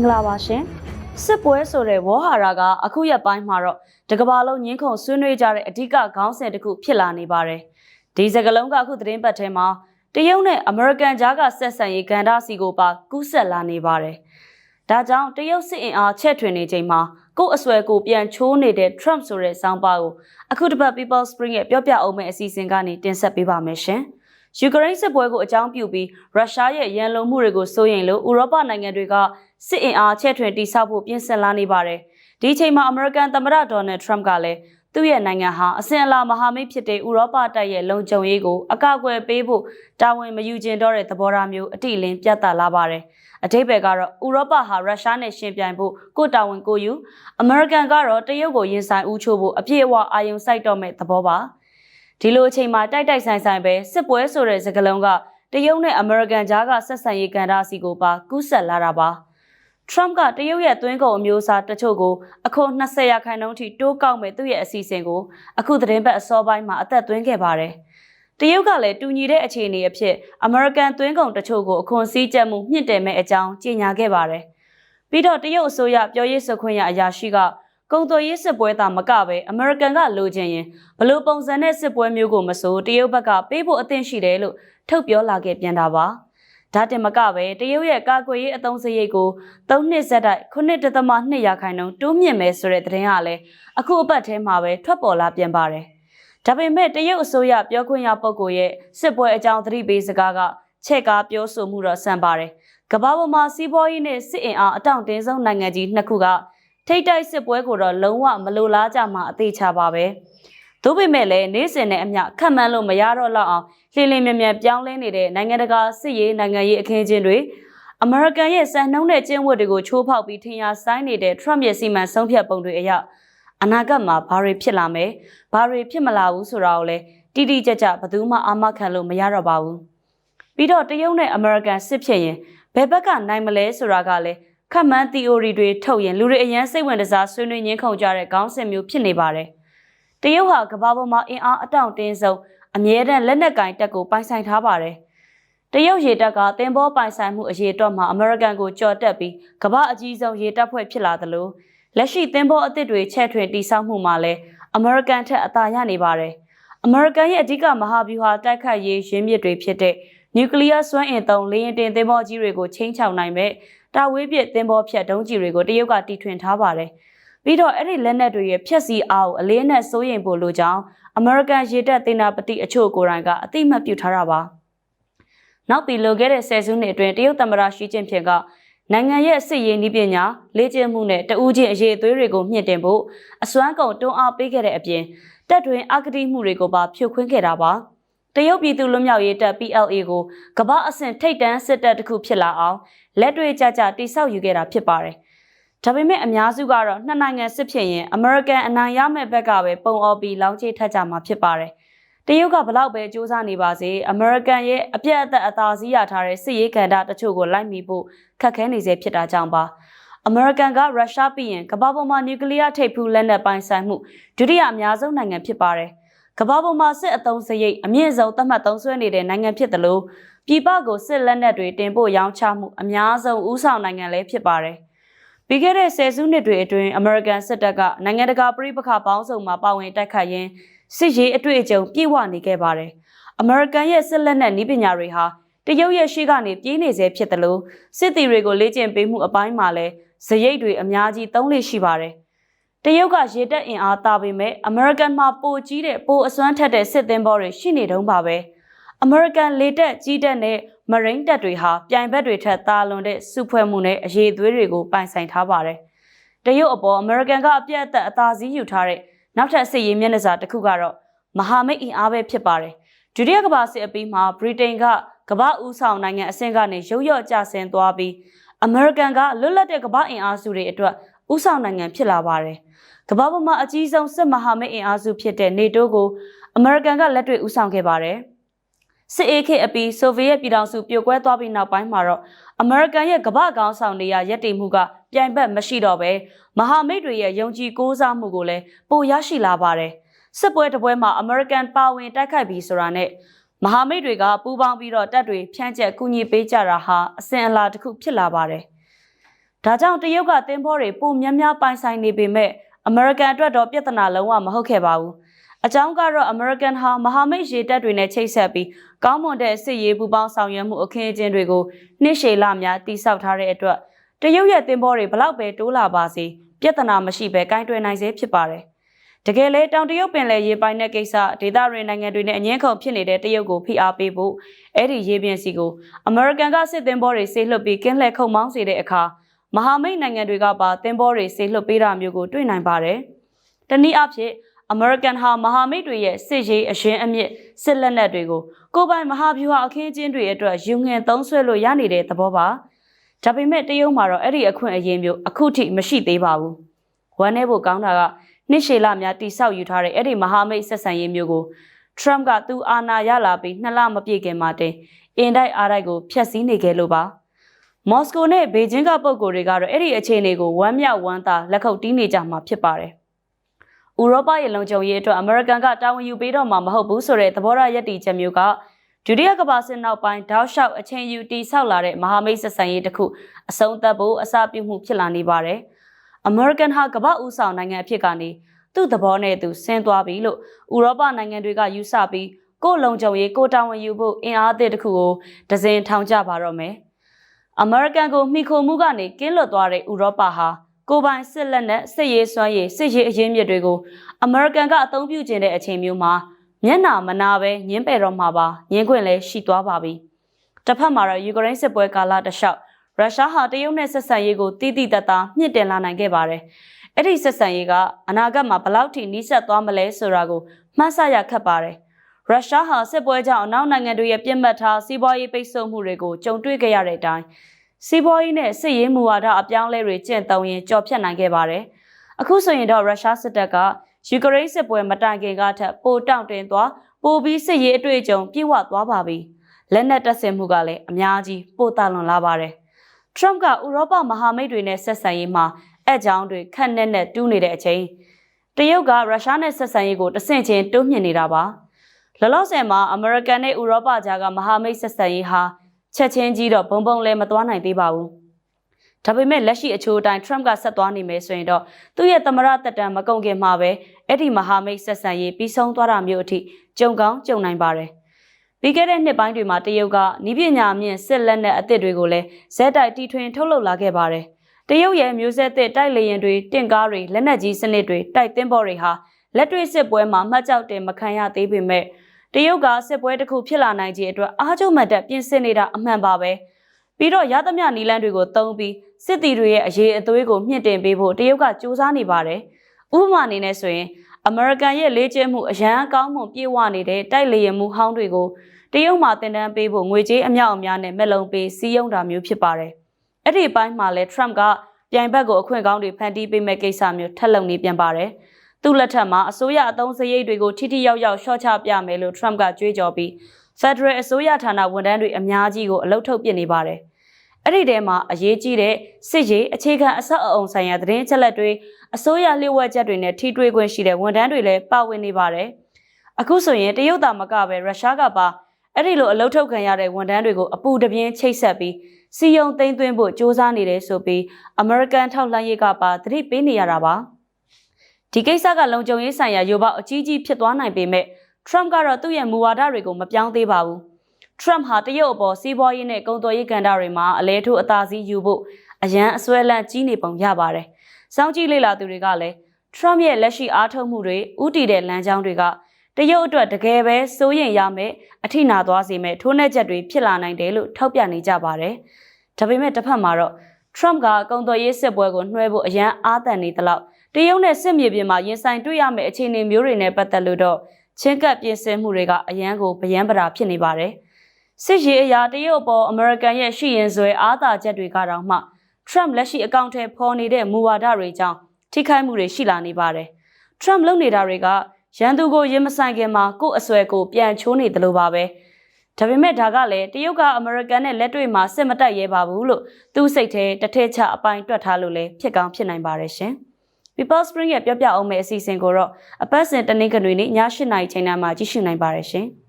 မင်္ဂလာပါရှင်စစ်ပွဲဆိုတဲ့ဝေါ်ဟာရာကအခုရက်ပိုင်းမှာတော့တကဘာလုံးငင်းခုန်ဆွေးနွေးကြတဲ့အဓိကခေါင်းစဉ်တစ်ခုဖြစ်လာနေပါတယ်ဒီစကလုံးကအခုသတင်းပတ်ထဲမှာတရုတ်နဲ့အမေရိကန်ကြားကဆက်ဆံရေးကဏ္ဍစီကိုပါကူးဆက်လာနေပါတယ်ဒါကြောင့်တရုတ်စစ်အင်အားချက်ထွင်နေချိန်မှာကို့အဆွဲကိုပြန်ချိုးနေတဲ့ Trump ဆိုတဲ့စောင်းပါကိုအခုတစ်ပတ် People Spring ရဲ့ပြောပြအောင်မယ့်အစီအစဉ်ကနေတင်ဆက်ပေးပါမယ်ရှင်ယူကရိန်းစစ်ပွဲကိုအကြောင်းပြုပြီးရုရှားရဲ့ရန်လုံမှုတွေကိုစိုးရိမ်လို့ဥရောပနိုင်ငံတွေက စစ်အင်အားချဲ့ထွင်တိစောက်ဖို့ပြင်ဆင်လာနေပါတယ်။ဒီအချိန်မှာအမေရိကန်သမ္မတဒေါ်နယ်ထရမ့်ကလည်းသူ့ရဲ့နိုင်ငံဟာအစဉ်အလာမဟာမိတ်ဖြစ်တဲ့ဥရောပတိုက်ရဲ့လုံခြုံရေးကိုအကာအကွယ်ပေးဖို့တာဝန်မယူကျင်တော့တဲ့သဘောထားမျိုးအတိအလင်းပြသလာပါတယ်။အထိပ္ပယ်ကတော့ဥရောပဟာရုရှားနဲ့ရှင်ပြိုင်ဖို့ကိုတာဝန်ကိုယူအမေရိကန်ကတော့တရုတ်ကိုရင်ဆိုင်ဦးချိုးဖို့အပြည့်အဝအာရုံစိုက်တော့မဲ့သဘောပါ။ဒီလိုအချိန်မှာတိုက်တိုက်ဆိုင်ဆိုင်ပဲစစ်ပွဲဆိုတဲ့စကားလုံးကတရုတ်နဲ့အမေရိကန်ကြားကဆက်ဆံရေးကဏ္ဍစီကိုပါကူးဆက်လာတာပါ။ Trump ကတရုတ်ရဲ့သွင်းကုန်အမျိုးအစားတချို့ကိုအခု20ရာခိုင်နှုန်းထိတိုးကောက်မဲ့သူ့ရဲ့အစီအစဉ်ကိုအခုသတင်းပတ်အစောပိုင်းမှာအသက်သွင်းခဲ့ပါတယ်။တရုတ်ကလည်းတူညီတဲ့အခြေအနေအဖြစ်အမေရိကန်သွင်းကုန်တချို့ကိုအခွန်စည်းကြပ်မှုမြင့်တယ်မဲ့အကြောင်းကြေညာခဲ့ပါတယ်။ပြီးတော့တရုတ်အစိုးရပြောရေးဆိုခွင့်ရအရာရှိကကုန်သွယ်ရေးစစ်ပွဲသာမကပဲအမေရိကန်ကလိုချင်ရင်ဘလို့ပုံစံနဲ့စစ်ပွဲမျိုးကိုမဆိုတရုတ်ဘက်ကပေးဖို့အသင့်ရှိတယ်လို့ထုတ်ပြောလာခဲ့ပြန်တာပါ။ ဒါတင်မကပဲတရုတ်ရဲ့ကာကွယ်ရေးအသုံးစရိတ်ကို3နှစ်ဆက်တိုက်9.2ရာခိုင်နှုန်းတိုးမြင့်မယ်ဆိုတဲ့သတင်းကလည်းအခုအပတ်ထဲမှာပဲထွက်ပေါ်လာပြန်ပါတယ်။ဒါပေမဲ့တရုတ်အစိုးရပြောခွင့်ရပုဂ္ဂိုလ်ရဲ့စစ်ပွဲအကြောင်းသတိပေးစကားကချက်ကားပြောဆိုမှုတော့ဆန်ပါတယ်။ကမ္ဘာပေါ်မှာစီးပွားရေးနဲ့စစ်အင်အားအတောင့်တင်းဆုံးနိုင်ငံကြီးနှစ်ခုကထိတ်တိုက်စစ်ပွဲကိုတော့လုံးဝမလိုလားကြမှာအသေးချပါပဲ။ သို့ပေမဲ့လည်းနေ့စဉ်နဲ့အမျှခက်မှန်းလို့မရတော့လောက်အောင်လှလင်းမြန်မြန်ပြောင်းလဲနေတဲ့နိုင်ငံတကာစစ်ရေးနိုင်ငံရေးအခင်းကျင်းတွေအမေရိကန်ရဲ့စံနှုန်းတဲ့ကျင်းဝတ်တွေကိုချိုးဖောက်ပြီးထင်ရှားဆိုင်နေတဲ့ Trump ရဲ့စီမံဆုံးဖြတ်ပုံတွေအရအနာဂတ်မှာဘာတွေဖြစ်လာမယ်ဘာတွေဖြစ်မလာဘူးဆိုတာကိုလည်းတိတိကျကျဘယ်သူမှအာမခံလို့မရတော့ပါဘူးပြီးတော့တရုတ်နဲ့အမေရိကန်စစ်ဖြစ်ရင်ဘယ်ဘက်ကနိုင်မလဲဆိုတာကလည်းခက်မှန်း theory တွေထုတ်ရင်လူတွေအရန်စိတ်ဝင်စားဆွေးနွေးညှင်းခုန်ကြတဲ့ခေါင်းစဉ်မျိုးဖြစ်နေပါတယ် တရုတ်ဟာကမ္ဘာပေါ်မှာအင်အားအတောင့်တင်းဆုံးအမြဲတမ်းလက်နက်ကင်တပ်ကိုပိုင်ဆိုင်ထားပါတယ်။တရုတ်ရေတပ်ကတင်ဘောပိုင်ဆိုင်မှုအရေးအတွက်မှာအမေရိကန်ကိုကြော်တက်ပြီးကမ္ဘာအကြီးဆုံးရေတပ်ဖွဲ့ဖြစ်လာသလိုလက်ရှိတင်ဘောအသစ်တွေချဲ့ထွင်တိစောက်မှုမှာလည်းအမေရိကန်ထက်အသာရနေပါတယ်။အမေရိကန်ရဲ့အဓိကမဟာဗျူဟာတိုက်ခတ်ရေးရင်းမြစ်တွေဖြစ်တဲ့နျူကလ িয়ার စွမ်းအင်သုံးလေယာဉ်တင်သင်္ဘောကြီးတွေကိုချင်းချောင်နိုင်မဲ့တာဝေးပစ်သင်္ဘောဖြတ်ဒုံးကြီးတွေကိုတရုတ်ကတီထွင်ထားပါတယ်။ ပြီးတော့အဲ့ဒီလက်နက်တွေရဲ့ဖြက်စီအားကိုအလေးနဲ့စိုးရိမ်ဖို့လိုကြောင်းအမေရိကန်ရေတပ်သေနာပတိအချို့ကိုယ်တိုင်ကအသိမှတ်ပြုထားတာပါနောက်ပြီးလိုခဲ့တဲ့ဆယ်စုနှစ်အတွင်းတရုတ်သမ္မတရှီကျင့်ဖျင်ကနိုင်ငံရဲ့စစ်ရေးနည်းပညာလေ့ကျင့်မှုနဲ့တဦးချင်းအရေးအသွေးတွေကိုမြင့်တင်ဖို့အစွမ်းကုန်တွန်းအားပေးခဲ့တဲ့အပြင်တပ်တွင်အကတိမှုတွေကိုပါဖြိုခွင်းခဲ့တာပါတရုတ်ပြည်သူ့လွတ်မြောက်ရေးတပ် PLA ကိုကမ္ဘာအဆင့်ထိပ်တန်းစစ်တပ်တစ်ခုဖြစ်လာအောင်လက်တွေ့ကြကြတိစောက်ယူခဲ့တာဖြစ်ပါတယ်။ ဒါပေမဲ့အများစုကတော့နှစ်နိုင်ငံစစ်ဖြစ်ရင်အမေရိကန်အနိုင်ရမယ့်ဘက်ကပဲပုံအော်ပြီးလောင်းချေထက်ကြမှာဖြစ်ပါတယ်။တရုတ်ကဘလောက်ပဲစူးစမ်းနေပါစေအမေရိကန်ရဲ့အပြတ်အသက်အသာစီးရထားတဲ့စစ်ရေးကဏ္ဍတချို့ကိုလိုက်မိဖို့ခက်ခဲနေစေဖြစ်တာကြောင့်ပါ။အမေရိကန်ကရုရှားပြီးရင်ကမ္ဘာပေါ်မှာနျူကလ িয়ার ထိပ်ဖူးလက်နက်ပိုင်ဆိုင်မှုဒုတိယအများဆုံးနိုင်ငံဖြစ်ပါတယ်။ကမ္ဘာပေါ်မှာစစ်အုံစရိတ်အမြင့်ဆုံးသတ်မှတ်သုံးစွဲနေတဲ့နိုင်ငံဖြစ်တယ်လို့ပြည်ပကိုစစ်လက်နက်တွေတင်ပို့ရောင်းချမှုအများဆုံးဦးဆောင်နိုင်ငံလည်းဖြစ်ပါတယ်။ ပြီးခဲ့တဲ့ဆယ်စုနှစ်တွေအတွင်းအမေရိကန်စစ်တပ်ကနိုင်ငံတကာပြည်ပခါပေါင်းစုံမှာပါဝင်တိုက်ခတ်ရင်းစစ်ရေးအတွေ့အကြုံပြည့်ဝနေခဲ့ပါတယ်။အမေရိကန်ရဲ့စစ်လက်နက်နည်းပညာတွေဟာတရုတ်ရဲ့ရှေ့ကနေပြေးနေစေဖြစ်တယ်လို့စစ်သည်တွေကိုလေ့ကျင့်ပေးမှုအပိုင်းမှာလည်းဇရိတ်တွေအများကြီးသုံးလေရှိပါတယ်။တရုတ်ကရေတပ်အင်အားတာပေမဲ့အမေရိကန်မှာပိုကြီးတဲ့ပိုအစွမ်းထက်တဲ့စစ်သင်္ဘောတွေရှိနေတုန်းပါပဲ။အမေရိကန်လေတပ်ကြီးတပ်နဲ့ မရိန်းတပ်တွေဟာပြိုင်ဘက်တွေထက်သာလွန်တဲ့စုဖွဲ့မှုနဲ့အရေးသွေးတွေကိုပိုင်ဆိုင်ထားပါတယ်။တရုတ်အပေါ်အမေရိကန်ကအပြတ်အသက်အသာစီးယူထားတဲ့နောက်ထပ်စစ်ရေးမျက်နှာစာတစ်ခုကတော့မဟာမိတ်အင်အားပဲဖြစ်ပါတယ်။ဒုတိယကမ္ဘာစစ်အပြီးမှာဗြိတိန်ကကမ္ဘာဦးဆောင်နိုင်ငံအဆင့်ကနေရုတ်ရော့ကျဆင်းသွားပြီးအမေရိကန်ကလွတ်လပ်တဲ့ကမ္ဘာအင်အားစုတွေအတွက်ဦးဆောင်နိုင်ငံဖြစ်လာပါတယ်။ကမ္ဘာပေါ်မှာအကြီးဆုံးစစ်မဟာမိတ်အင်အားစုဖြစ်တဲ့နေတိုးကိုအမေရိကန်ကလက်တွေ့ဦးဆောင်ခဲ့ပါတယ်။ စစ်အေးခေတ်အပြီးဆိုဗီယက်ပြည်ထောင်စုပြိုကွဲသွားပြီးနောက်ပိုင်းမှာတော့အမေရိကန်ရဲ့ကမ္ဘာ့ကောင်းဆောင်တွေရရက်တည်မှုကပြိုင်ဘက်မရှိတော့ဘဲမဟာမိတ်တွေရဲ့ယုံကြည်ကိုးစားမှုကိုလည်းပိုရရှိလာပါတယ်စစ်ပွဲတစ်ပွဲမှာအမေရိကန်ပါဝင်တိုက်ခိုက်ပြီးဆိုတာနဲ့မဟာမိတ်တွေကပူးပေါင်းပြီးတော့တပ်တွေဖြန့်ကျက်ကူညီပေးကြတာဟာအစဉ်အလာတစ်ခုဖြစ်လာပါတယ်ဒါကြောင့်တရုတ်ကတင်းဖောတွေပုံများများပိုင်ဆိုင်နေပေမဲ့အမေရိကန်အတွက်တော့ပြဿနာလုံးဝမဟုတ်ခဲ့ပါဘူး။ အကြောင်းကတော့ American ဟာမဟာမိတ်ရေတပ်တွေနဲ့ချိတ်ဆက်ပြီးကောင်းမွန်တဲ့စစ်ရေးပူးပေါင်းဆောင်ရွက်မှုအခင်းအကျင်းတွေကိုနှစ်ရှည်လများတိစောက်ထားတဲ့အတွက်တရုတ်ရဲ့တင်ပေါ်တွေဘလောက်ပဲတိုးလာပါစေပြဿနာမရှိပဲကင်တွယ်နိုင်စေဖြစ်ပါတယ်။တကယ်လဲတောင်တရုတ်ပင်လယ်ရေပိုင်တဲ့ကိစ္စဒေသရင်းနိုင်ငံတွေနဲ့အငင်းခုန်ဖြစ်နေတဲ့တရုတ်ကိုဖိအားပေးဖို့အဲ့ဒီရေပြင်စီကိုအမေရိကန်ကစစ်တင်ပေါ်တွေဆေးလွှတ်ပြီးကင်းလှည့်ခုံမောင်းစေတဲ့အခါမဟာမိတ်နိုင်ငံတွေကပါတင်ပေါ်တွေဆေးလွှတ်ပေးတာမျိုးကိုတွေ့နိုင်ပါတယ်။တနည်းအားဖြင့် အမေရိကန်ဟာမဟာမိတ်တွေရဲ့စစ်ရေးအရင်အမြင့်စစ်လက်နက်တွေကိုကိုယ်ပိုင်မဟာဗျူဟာအခင်းအကျင်းတွေအတွက်ယူငင်သုံးဆွဲလို့ရနေတဲ့သဘောပါဒါပေမဲ့တရုတ်မှာတော့အဲ့ဒီအခွင့်အရေးမျိုးအခုထိမရှိသေးပါဘူးဝမ်းနေဖို့ကောင်းတာကနှစ်ရှည်လများတိဆောက်ယူထားတဲ့အဲ့ဒီမဟာမိတ်ဆက်ဆံရေးမျိုးကိုထရမ့်ကသူအာဏာရလာပြီးနှစ်လမပြည့်ခင်မှာတင်အင်တိုက်အားတိုက်ကိုဖျက်ဆီးနေခဲ့လို့ပါမော်စကိုနဲ့ဘေကျင်းကပုံကိုယ်တွေကတော့အဲ့ဒီအခြေအနေကိုဝမ်းမြောက်ဝမ်းသာလက်ခုပ်တီးနေကြမှာဖြစ်ပါတယ် ဥရောပရဲ့လုံခြုံရေးအတွက်အမေရိကန်ကတာဝန်ယူပေးတော့မှာမဟုတ်ဘူးဆိုတဲ့သဘောထားယက်တီချက်မျိုးကဒုတိယကမ္ဘာစစ်နောက်ပိုင်းတောက်လျှောက်အချိန်ယူတည်ဆောက်လာတဲ့မဟာမိတ်ဆက်ဆံရေးတစ်ခုအဆုံးသတ်ဖို့အစပြုမှုဖြစ်လာနေပါတယ်။ American ဟာကမ္ဘာဦးဆောင်နိုင်ငံအဖြစ်ကနေသူ့သဘောနဲ့သူဆင်းသွားပြီလို့ဥရောပနိုင်ငံတွေကယူဆပြီးကိုယ်လုံခြုံရေးကိုတာဝန်ယူဖို့အင်အားသစ်တစ်ခုကိုဒဇင်ထောင်ကြပါတော့မယ်။ American ကိုမိခိုမှုကနေကင်းလွတ်သွားတဲ့ဥရောပဟာ ကိုပိုင်စစ်လက်နက်စစ်ရေးစွမ်းရည်စစ်ရေးအရင်းမြစ်တွေကိုအမေရိကန်ကအသုံးပြုကျင်တဲ့အချိန်မျိုးမှာမျက်နာမနာပဲညင်းပယ်တော့မှာပါညင်းခွင့်လည်းရှိသွားပါပြီတစ်ဖက်မှာတော့ယူကရိန်းစစ်ပွဲကာလတလျှောက်ရုရှားဟာတရုတ်နဲ့ဆက်ဆံရေးကိုတိတိတတ်တာမြင့်တင်လာနိုင်ခဲ့ပါတယ်အဲ့ဒီဆက်ဆံရေးကအနာဂတ်မှာဘလောက်ထိနီးစပ်သွားမလဲဆိုတာကိုမှတ်ဆရခက်ပါတယ်ရုရှားဟာစစ်ပွဲကြောင့်အနောက်နိုင်ငံတွေရဲ့ပြစ်မှတ်ထားစီးပွားရေးပိတ်ဆို့မှုတွေကိုကြုံတွေ့ခဲ့ရတဲ့အတိုင်း စီးပွားရေးနဲ့စစ်ရေးမူဝါဒအပြောင်းလဲတွေကျင့်သုံးရင်ကြော်ဖြတ်နိုင်ခဲ့ပါတယ်။အခုဆိုရင်တော့ရုရှားစစ်တပ်ကယူကရိန်းစစ်ပွဲမတိုင်ခင်ကထက်ပိုတောင့်တင်းသွားပိုပြီးစစ်ရေးအတွေ့အကြုံပြည့်ဝသွားပါပြီ။လက်နက်တပ်ဆင်မှုကလည်းအများကြီးပိုတာလွန်လာပါတယ်။ Trump ကဥရောပမဟာမိတ်တွေနဲ့ဆက်ဆံရေးမှာအကြောင်းတွေခက်နဲ့နဲ့တူးနေတဲ့အချိန်တရုတ်ကရုရှားနဲ့ဆက်ဆံရေးကိုတဆင့်ချင်းတိုးမြှင့်နေတာပါ။လောလောဆယ်မှာအမေရိကန်နဲ့ဥရောပကြားကမဟာမိတ်ဆက်ဆံရေးဟာ ချက်ချင်းကြီးတော့ဘုံဘုံလည်းမသွားနိုင်သေးပါဘူး။ဒါပေမဲ့လက်ရှိအချိုးအတိုင်း Trump ကဆက်သွားနေမယ်ဆိုရင်တော့သူ့ရဲ့သမရတက်တံမကုန်ခင်မှာပဲအဲ့ဒီမဟာမိတ်ဆက်ဆံရေးပြီးဆုံးသွားတာမျိုးအထိကြုံကောင်းကြုံနိုင်ပါတယ်။ပြီးခဲ့တဲ့နှစ်ပိုင်းတွေမှာတရုတ်ကနီးပညာမြင့်စစ်လက်နက်အသစ်တွေကိုလည်းဇက်တိုက်တီထွင်ထုတ်လုပ်လာခဲ့ပါတယ်။တရုတ်ရဲ့မျိုးဆက်သစ်တိုက်လေရင်တွေတင့်ကားတွေလက်နက်ကြီးစနစ်တွေတိုက်သင်းဘော်တွေဟာလက်တွေ့စစ်ပွဲမှာမှတ်ကြောက်တင်မခံရသေးပေမဲ့ တရုတ်ကစစ်ပွဲတစ်ခုဖြစ်လာနိုင်ခြင်းအတွက်အားကျုံမှတ်တဲ့ပြင်ဆင်နေတာအမှန်ပါပဲပြီးတော့ရသမျှနီလန်းတွေကိုတုံးပြီးစစ်တီတွေရဲ့အရေးအသွေးကိုမြင့်တင်ပေးဖို့တရုတ်ကစူးစမ်းနေပါတယ်ဥပမာအနေနဲ့ဆိုရင်အမေရိကန်ရဲ့လေ့ကျင့်မှုအရန်အကောင်းမှုပြေဝနေတဲ့တိုက်လေယာဉ်မှုဟောင်းတွေကိုတရုတ်မှာတင်တန်းပေးဖို့ငွေကြေးအမြောက်အများနဲ့မက်လုံးပေးစီးရုံတာမျိုးဖြစ်ပါတယ်အဲ့ဒီအပိုင်းမှာလဲ Trump ကပြိုင်ဘက်ကိုအခွင့်ကောင်းတွေဖန်တီးပေးမဲ့ကိစ္စမျိုးထက်လုံနေပြန်ပါတယ်။ သူ့လက်ထက်မှာအစိုးရအသုံးစရိတ်တွေကိုထိထိရောက်ရောက်ရှော့ချပြမယ်လို့ Trump ကကြွေးကြော်ပြီး Federal အစိုးရဌာနဝန်ထမ်းတွေအများကြီးကိုအလုတ်ထုတ်ပစ်နေပါတယ်။အဲ့ဒီထဲမှာအရေးကြီးတဲ့စစ်ရေးအခြေခံအဆောက်အအုံဆိုင်ရာသတင်းချက်လက်တွေအစိုးရလျှို့ဝှက်ချက်တွေနဲ့ထိတွေ့ခွင့်ရှိတဲ့ဝန်ထမ်းတွေလည်းပါဝင်နေပါတယ်။အခုဆိုရင်တရုတ်သားမကပဲရုရှားကပါအဲ့ဒီလိုအလုတ်ထုတ်ခံရတဲ့ဝန်ထမ်းတွေကိုအပူတပြင်းချိတ်ဆက်ပြီးစီယုံသိမ်းသွင်းဖို့စ조사နေတယ်ဆိုပြီး American ထောက်လှမ်းရေးကပါသတိပေးနေရတာပါ။ ဒီကိစ္စကလုံခြုံရေးဆိုင်ရာရိုပေါအကြီးကြီးဖြစ်သွားနိုင်ပေမဲ့ Trump ကတော့သူ့ရဲ့မူဝါဒတွေကိုမပြောင်းသေးပါဘူး။ Trump ဟာတရုတ်အပေါ်စီးပွားရေးနဲ့ကုန်သွယ်ရေးကဏ္ဍတွေမှာအလဲထိုးအသာစီးယူဖို့အရန်အစွဲလန့်ကြီးနေပုံရပါတယ်။စောင့်ကြည့်လေ့လာသူတွေကလည်း Trump ရဲ့လက်ရှိအားထုတ်မှုတွေဥတီတဲ့လမ်းကြောင်းတွေကတရုတ်အတွက်တကယ်ပဲစိုးရင်ရမယ်အထိနာသွားစေမဲ့ထိုးနှက်ချက်တွေဖြစ်လာနိုင်တယ်လို့ထောက်ပြနေကြပါတယ်။ဒါပေမဲ့တစ်ဖက်မှာတော့ Trump ကကုန်သွယ်ရေးစစ်ပွဲကိုနှွှဲဖို့အရန်အားတန်နေသလောက် တရုတ်နဲ့စစ်မြေပြင်မှာရင်ဆိုင်တွေ့ရမယ့်အခြေအနေမျိုးတွေနဲ့ပတ်သက်လို့တော့ချင်းကပ်ပြင်ဆင်မှုတွေကအရန်ကိုဗယံပရာဖြစ်နေပါတယ်။စစ်ရေးအရာတရုတ်ပေါ်အမေရိကန်ရဲ့ရှိရင်ဆွဲအားသာချက်တွေကတော့မှ Trump လက်ရှိအကောင့်ထဲပေါ်နေတဲ့မူဝါဒတွေကြောင့်ထိခိုက်မှုတွေရှိလာနေပါတယ်။ Trump လုပ်နေတာတွေကရန်သူကိုရင်မဆိုင်ခင်မှာကိုယ့်အဆွဲကိုပြန်ချိုးနေတယ်လို့ပါပဲ။ဒါပေမဲ့ဒါကလည်းတရုတ်ကအမေရိကန်နဲ့လက်တွေ့မှာစစ်မတိုက်ရဲပါဘူးလို့သူ့စိတ်ထဲတထက်ချအပိုင်းတွက်ထားလို့လည်းဖြစ်ကောင်းဖြစ်နိုင်ပါတယ်ရှင်။ People Spring ရဲ့ပြောပြအောင်မယ့်အစီအစဉ်ကိုတော့အပတ်စဉ်တနင်္ဂနွေနေ့ည8:00နာရီချိန်မှာကြည့်ရှုနိုင်ပါတယ်ရှင်။